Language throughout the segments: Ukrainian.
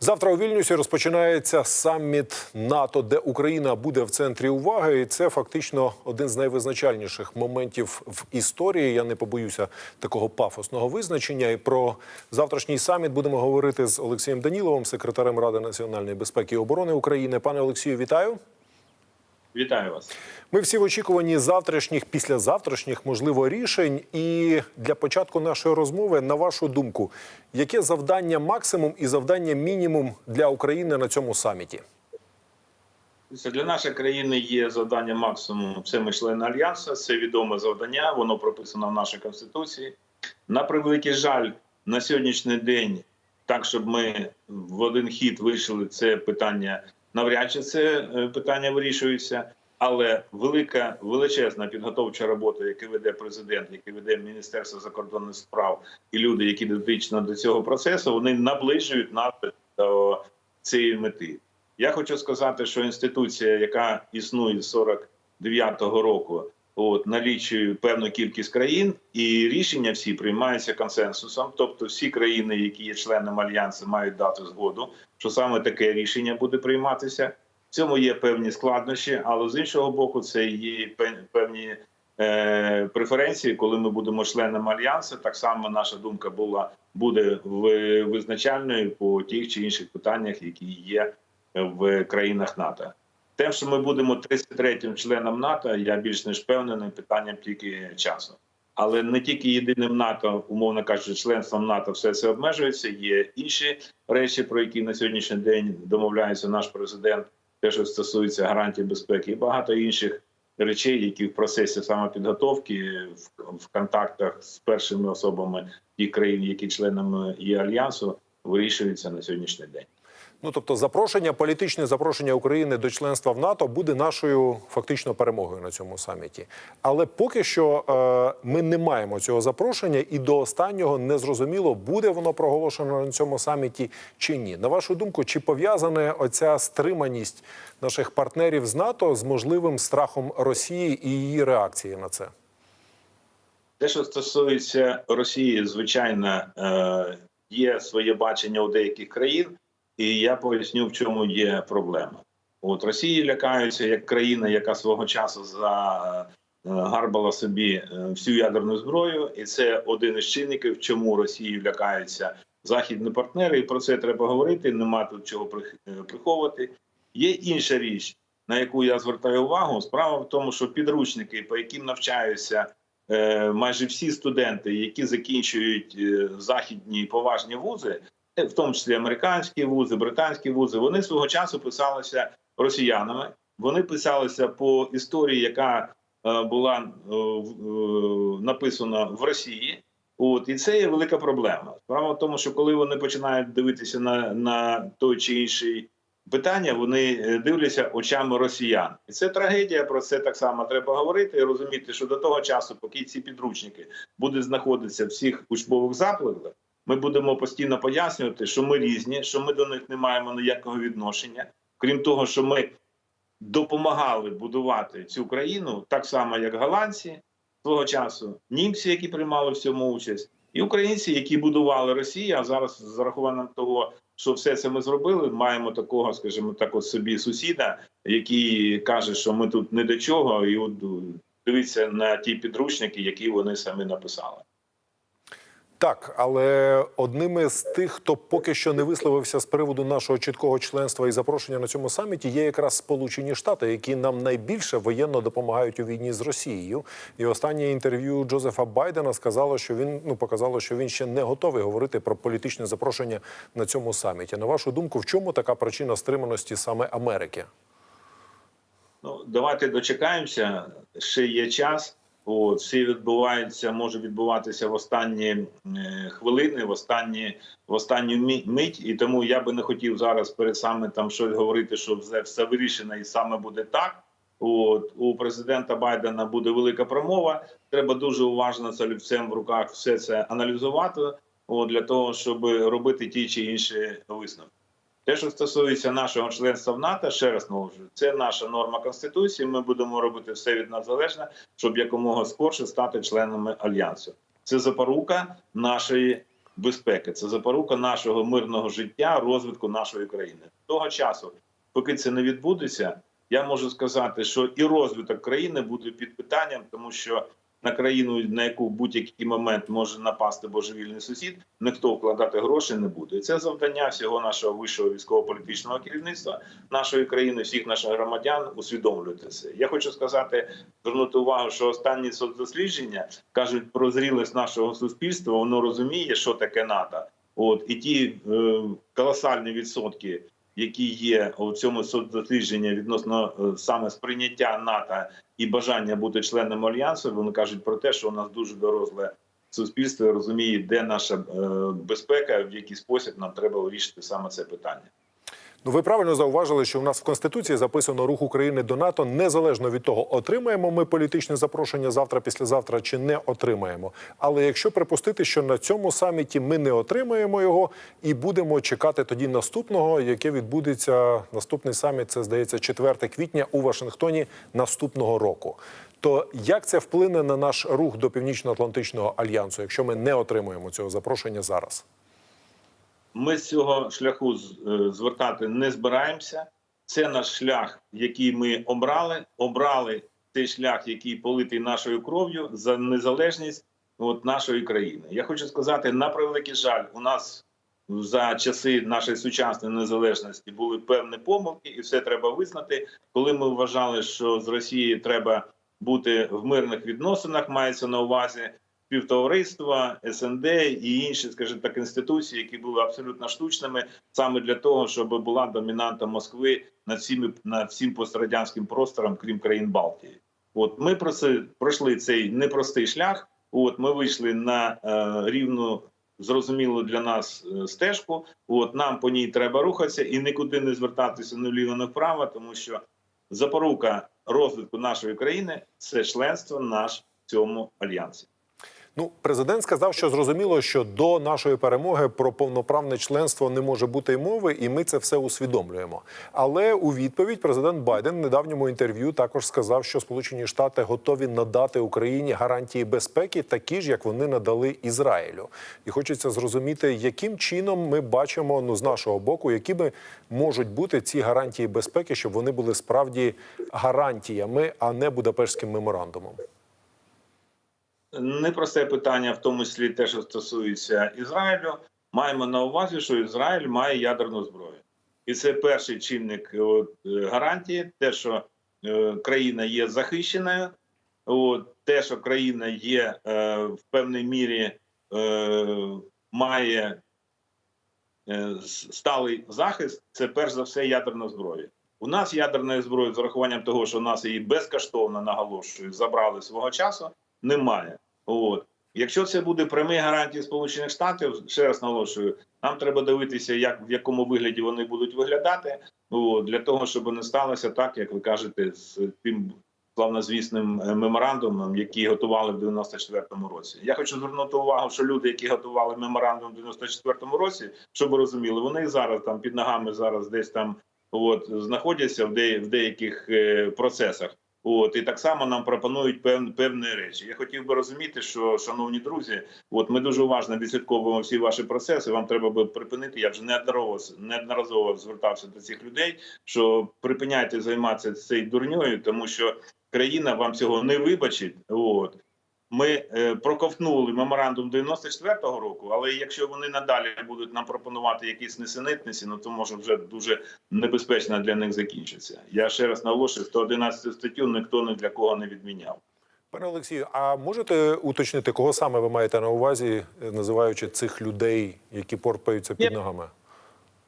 Завтра у Вільнюсі розпочинається саміт НАТО, де Україна буде в центрі уваги. І це фактично один з найвизначальніших моментів в історії. Я не побоюся такого пафосного визначення. І про завтрашній саміт будемо говорити з Олексієм Даніловим, секретарем Ради національної безпеки і оборони України. Пане Олексію, вітаю. Вітаю вас. Ми всі в очікуванні завтрашніх, післязавтрашніх, можливо, рішень. І для початку нашої розмови, на вашу думку, яке завдання максимум і завдання мінімум для України на цьому саміті? Для нашої країни є завдання максимум. Це ми члени альянсу. Це відоме завдання. Воно прописано в нашій конституції. На превеликий жаль, на сьогоднішній день, так щоб ми в один хід вийшли, це питання навряд чи це е, питання вирішується. Але велика величезна підготовча робота, яку веде президент, яку веде Міністерство закордонних справ і люди, які дотично до цього процесу, вони наближують нас до цієї мети. Я хочу сказати, що інституція, яка існує з 49-го року, от налічує певну кількість країн, і рішення всі приймаються консенсусом. Тобто, всі країни, які є членами альянсу, мають дати згоду, що саме таке рішення буде прийматися. В цьому є певні складнощі, але з іншого боку, це є певні е, преференції, коли ми будемо членами альянсу. Так само наша думка була буде визначальною по тих чи інших питаннях, які є в країнах НАТО. Те, що ми будемо 33-м членом НАТО, я більш ніж впевнений, питанням тільки часу. Але не тільки єдиним НАТО, умовно кажучи, членством НАТО все це обмежується. Є інші речі, про які на сьогоднішній день домовляється наш президент, те, що стосується гарантій безпеки, і багато інших речей, які в процесі самопідготовки, в, в контактах з першими особами тих країн, які членами є альянсу, вирішуються на сьогоднішній день. Ну тобто, запрошення, політичне запрошення України до членства в НАТО буде нашою фактично перемогою на цьому саміті. Але поки що е, ми не маємо цього запрошення, і до останнього не зрозуміло, буде воно проголошено на цьому саміті чи ні. На вашу думку, чи пов'язана оця стриманість наших партнерів з НАТО з можливим страхом Росії і її реакції на це? Те, що стосується Росії, звичайно, е, є своє бачення у деяких країн, і я поясню, в чому є проблема. От Росії лякаються як країна, яка свого часу загарбала собі е, всю ядерну зброю, і це один із чинників, чому Росію лякаються західні партнери. І про це треба говорити. Нема тут чого е, приховувати. Є інша річ, на яку я звертаю увагу. Справа в тому, що підручники, по яким навчаються е, майже всі студенти, які закінчують е, західні поважні вузи, е, в тому числі американські вузи, британські вузи, вони свого часу писалися росіянами. Вони писалися по історії, яка е, була е, е, написана в Росії. От і це є велика проблема. Справа в тому, що коли вони починають дивитися на, на той чи інший питання, вони дивляться очами росіян, і це трагедія. Про це так само треба говорити і розуміти, що до того часу, поки ці підручники будуть знаходитися в всіх учбових закладах, ми будемо постійно пояснювати, що ми різні, що ми до них не маємо ніякого відношення, крім того, що ми допомагали будувати цю країну так само, як голландці свого часу, німці, які приймали в цьому участь, і українці, які будували Росію. А зараз з зарахуванням того, що все це ми зробили, маємо такого, скажімо так, от собі сусіда, який каже, що ми тут не до чого, і от дивиться на ті підручники, які вони самі написали. Так, але одними з тих, хто поки що не висловився з приводу нашого чіткого членства і запрошення на цьому саміті, є якраз Сполучені Штати, які нам найбільше воєнно допомагають у війні з Росією. І останнє інтерв'ю Джозефа Байдена сказало, що він ну показало, що він ще не готовий говорити про політичне запрошення на цьому саміті. На вашу думку, в чому така причина стриманості саме Америки? Ну, давайте дочекаємося. Ще є час. От, всі відбувається, може відбуватися в останні е, хвилини, в останні в останню мить. І тому я би не хотів зараз перед самітом щось говорити, що все, все вирішено і саме буде так. От у президента Байдена буде велика промова. Треба дуже уважно з олівцем в руках все це аналізувати. От, для того, щоб робити ті чи інші висновки. Те, що стосується нашого членства в НАТО, ще раз наголошую, це наша норма конституції. Ми будемо робити все від нас залежне, щоб якомога скорше стати членами альянсу. Це запорука нашої безпеки, це запорука нашого мирного життя, розвитку нашої країни. Того часу, поки це не відбудеться, я можу сказати, що і розвиток країни буде під питанням, тому що на країну, на яку в будь-який момент може напасти божевільний сусід, ніхто вкладати гроші не буде. І це завдання всього нашого вищого військово-політичного керівництва нашої країни, всіх наших громадян усвідомлювати це. Я хочу сказати, звернути увагу, що останні соцдослідження кажуть про зрілість нашого суспільства. Воно розуміє, що таке НАТО. От і ті е, колосальні відсотки, які є у цьому соцдослідженні відносно е, саме сприйняття НАТО і бажання бути членом альянсу, вони кажуть про те, що у нас дуже доросле суспільство розуміє, де наша е, безпека, в який спосіб нам треба вирішити саме це питання. Ну, ви правильно зауважили, що у нас в конституції записано рух України до НАТО незалежно від того, отримаємо ми політичне запрошення завтра, післязавтра чи не отримаємо. Але якщо припустити, що на цьому саміті ми не отримаємо його і будемо чекати тоді наступного, яке відбудеться наступний саміт, це здається 4 квітня у Вашингтоні наступного року. То як це вплине на наш рух до Північно-Атлантичного альянсу, якщо ми не отримуємо цього запрошення зараз? Ми з цього шляху е, звертати не збираємося. Це наш шлях, який ми обрали. Обрали цей шлях, який политий нашою кров'ю за незалежність от, нашої країни. Я хочу сказати, на превеликий жаль, у нас за часи нашої сучасної незалежності були певні помилки, і все треба визнати. Коли ми вважали, що з Росією треба бути в мирних відносинах, мається на увазі співтовариства, СНД і інші, скажімо так, інституції, які були абсолютно штучними, саме для того, щоб була домінанта Москви над всіми над всім пострадянським простором, крім країн Балтії. От ми проси, пройшли цей непростий шлях. От ми вийшли на е, рівну. Зрозумілу для нас е, стежку, от нам по ній треба рухатися і нікуди не звертатися ні вліво, ні вправо, тому що запорука розвитку нашої країни це членство наш в цьому альянсі. Ну, президент сказав, що зрозуміло, що до нашої перемоги про повноправне членство не може бути й мови, і ми це все усвідомлюємо. Але у відповідь президент Байден в недавньому інтерв'ю також сказав, що Сполучені Штати готові надати Україні гарантії безпеки, такі ж як вони надали Ізраїлю. І хочеться зрозуміти, яким чином ми бачимо ну з нашого боку, якими можуть бути ці гарантії безпеки, щоб вони були справді гарантіями, а не Будапештським меморандумом. Непросте питання, в тому числі те, що стосується Ізраїлю. Маємо на увазі, що Ізраїль має ядерну зброю, і це перший чинник от, е, гарантії, те, що е, країна є захищеною, от, те, що країна є е, в певній мірі е, має е, сталий захист, це перш за все ядерна зброя. У нас ядерної зброї з урахуванням того, що у нас її безкоштовно наголошую, забрали свого часу, немає. От. Якщо це буде прямі гарантії Сполучених Штатів, ще раз наголошую, нам треба дивитися, як в якому вигляді вони будуть виглядати, от, для того, щоб не сталося так, як ви кажете, з тим славнозвісним е, меморандумом, який готували в 94-му році. Я хочу звернути увагу, що люди, які готували меморандум в 94-му році, щоб ви розуміли, вони зараз там під ногами зараз десь там от знаходяться в, де, в деяких е, процесах. От і так само нам пропонують пев, певні речі. Я хотів би розуміти, що шановні друзі, от ми дуже уважно відслідковуємо всі ваші процеси. Вам треба би припинити. Я вже неодноразово неодноразово звертався до цих людей, що припиняйте займатися цією дурньою, тому що країна вам цього не вибачить. От ми е, проковтнули меморандум 94-го року, але якщо вони надалі будуть нам пропонувати якісь несенітниці, ну то може вже дуже небезпечно для них закінчиться. Я ще раз наголошую, 111 статтю ніхто ні для кого не відміняв. Пане Олексію, а можете уточнити, кого саме ви маєте на увазі, називаючи цих людей, які порпаються під ногами?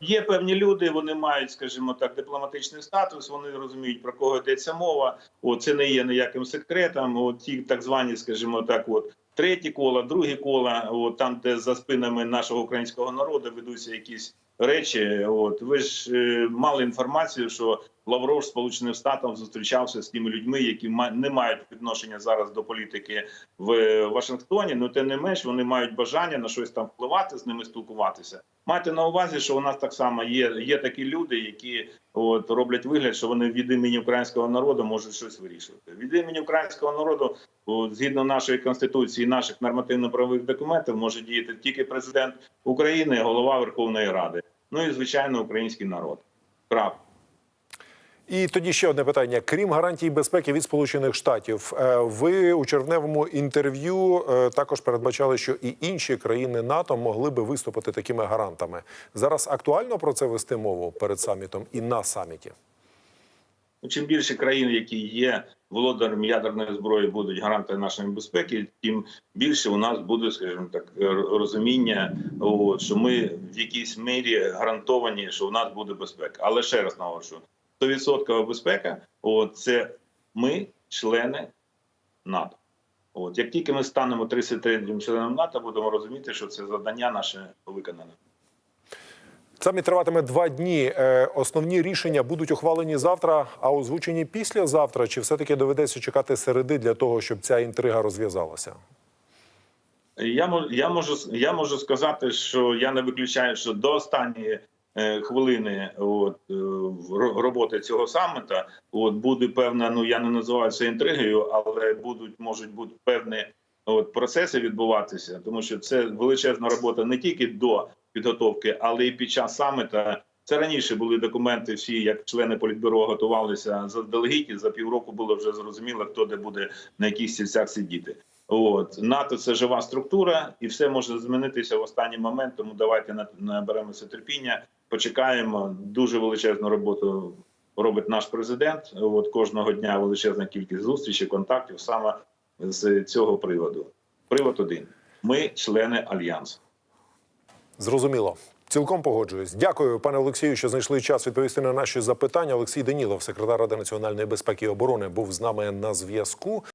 Є певні люди, вони мають, скажімо так, дипломатичний статус. Вони розуміють про кого йдеться мова. О, це не є ніяким секретом. О, ті так звані, скажімо так, от треті кола, другі кола, от там, де за спинами нашого українського народу ведуться якісь речі. От ви ж е, мали інформацію, що Лавров з Сполученим Штатом зустрічався з тими людьми, які не мають відношення зараз до політики в Вашингтоні. Ну тим не менш, вони мають бажання на щось там впливати, з ними спілкуватися. Майте на увазі, що у нас так само є, є такі люди, які от роблять вигляд, що вони від імені українського народу можуть щось вирішувати. Від імені українського народу, от, згідно нашої конституції, наших нормативно-правових документів, може діяти тільки президент України, голова Верховної Ради. Ну і звичайно, український народ. Крапка. І тоді ще одне питання: крім гарантій безпеки від Сполучених Штатів, е, ви у червневому інтерв'ю е, також передбачали, що і інші країни НАТО могли би виступити такими гарантами. Зараз актуально про це вести мову перед самітом і на саміті. Ну, Чим більше країн, які є володарем ядерної зброї, будуть гарантами нашої безпеки, тим більше у нас буде, скажімо так, розуміння, що ми в якійсь мірі гарантовані, що у нас буде безпека. Але ще раз наголошую, 100% безпека от, це ми, члени НАТО. От як тільки ми станемо 33 членом НАТО, будемо розуміти, що це завдання наше виконане. Саміт триватиме два дні. Е, Основні рішення будуть ухвалені завтра, а озвучені післязавтра. Чи все-таки доведеться чекати середи для того, щоб ця інтрига розв'язалася? Я я можу я можу сказати, що я не виключаю, що до останньої хвилини от, е, роботи цього саміта от буде певна. Ну я не називаю це інтригою, але будуть можуть бути певні от процеси відбуватися, тому що це величезна робота не тільки до підготовки, але і під час саміта. Це раніше були документи. Всі, як члени політбюро, готувалися заздалегідь. За півроку було вже зрозуміло, хто де буде на яких стільцях сидіти. От НАТО це жива структура, і все може змінитися в останній момент. Тому давайте на- наберемося терпіння, почекаємо. Дуже величезну роботу робить наш президент. От кожного дня величезна кількість зустрічей, контактів саме з цього приводу. Привод один: ми члени альянсу. Зрозуміло. Цілком погоджуюсь. Дякую, пане Олексію, що знайшли час відповісти на наші запитання. Олексій Данілов, секретар Ради національної безпеки і оборони, був з нами на зв'язку.